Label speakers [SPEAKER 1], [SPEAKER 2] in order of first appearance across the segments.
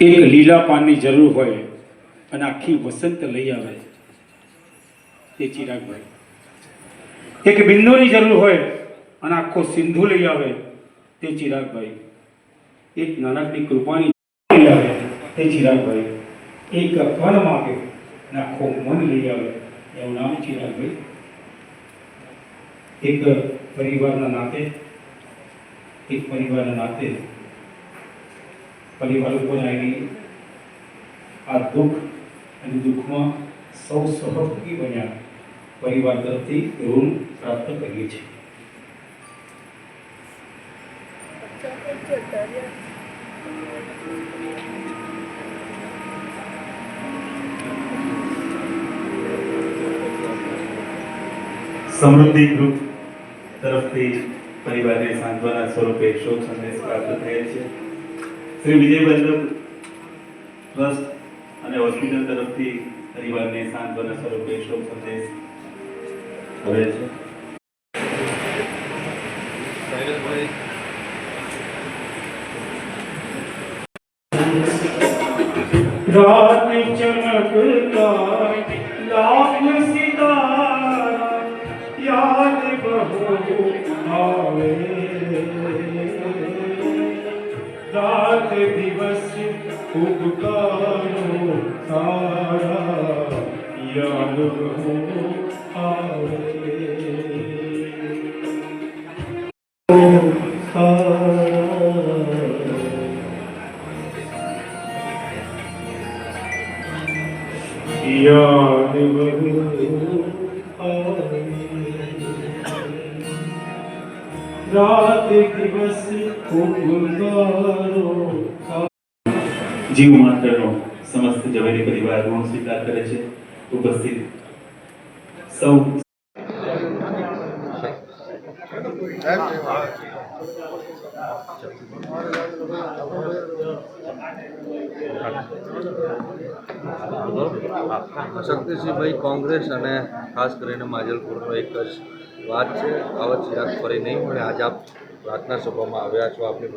[SPEAKER 1] એક લીલા પાનની જરૂર હોય અને આખી વસંત લઈ આવે તે ચિરાગભાઈ. એક બિંદુની જરૂર હોય અને આખો સિંધુ લઈ આવે તે ચિરાગભાઈ. એક નાનકડી કૃપાની લઈ આવે તે ચિરાગભાઈ. એક કણ માગે અને આખો મન લઈ આવે એવું નામ ચિરાગભાઈ. એક પરિવારના નાતે, એક પરિવારના નાતે પરિવાર ઉપર આવી આ દુઃખ અને દુઃખમાં સૌ સહભાગી બન્યા પરિવાર તરફથી ઋણ પ્રાપ્ત કરીએ છીએ.
[SPEAKER 2] સમૃદ્ધિ ગ્રુપ તરફથી પરિવારને સાંત્વના સ્વરૂપે શોક સંદેશ પ્રાપ્ત થયેલ છે. શ્રી વિજય ટ્રસ્ટ અને હોસ્પિટલ તરફથી પરિવારને સાંત્વના સ્વરૂપે શોક સંદેશ આવેલ છે.
[SPEAKER 1] રાત ચમકતા લાખ સિતારા યાદ બહુ આવે. રાત દિવસ ઉપકારો તારા યાદ બહુ આવે યાદ બહુ આવે રાત દિવસ
[SPEAKER 2] જીવ માત્રનો સમસ્ત જવેરી પરિવાર ઋણ સ્વીકાર કરે છે. ઉપસ્થિત સૌ
[SPEAKER 3] શક્તિસિંહભાઈ કોંગ્રેસ અને ખાસ કરીને માજલપુરનો એક જ વાત છે, આવત ચિરાગ ફરી નહીં મળે. આજે આપ પ્રાર્થના સભામાં આવ્યા છો આપની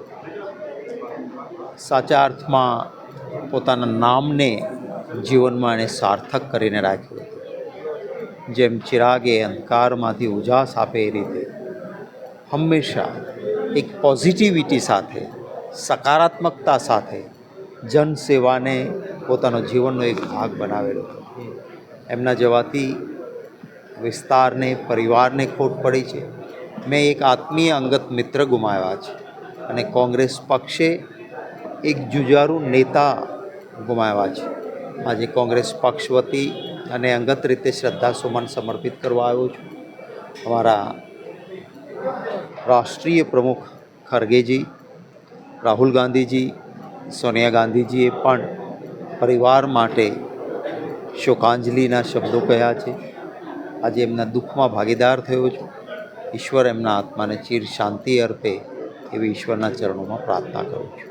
[SPEAKER 4] સાચા અર્થમાં પોતાના નામને જીવનમાં એણે સાર્થક કરીને રાખ્યું હતું. જેમ ચિરાગે અંધકારમાંથી ઉજાસ આપે એ રીતે, હંમેશા એક પોઝિટિવિટી સાથે, સકારાત્મકતા સાથે જનસેવાને પોતાનો જીવનનો એક ભાગ બનાવેલો હતો. એમના જવાથી વિસ્તારને, પરિવારને ખોટ પડી છે. મેં એક આત્મીય અંગત મિત્ર ગુમાવ્યા છે અને કોંગ્રેસ પક્ષે એક જુજારુ નેતા ગુમાવ્યા છે. આજે કોંગ્રેસ પક્ષ વતી અને અંગત રીતે શ્રદ્ધાસુમન સમર્પિત કરવા આવ્યો છું. અમારા રાષ્ટ્રીય પ્રમુખ ખરગેજી, રાહુલ ગાંધીજી, સોનિયા ગાંધીજીએ પણ પરિવાર માટે શોકાંજલિના શબ્દો કહ્યા છે. આજે એમના દુઃખમાં ભાગીદાર થયો છું. ઈશ્વર એમના આત્માને ચીર શાંતિ અર્પે એવી ઈશ્વરના ચરણોમાં પ્રાર્થના કરું છું.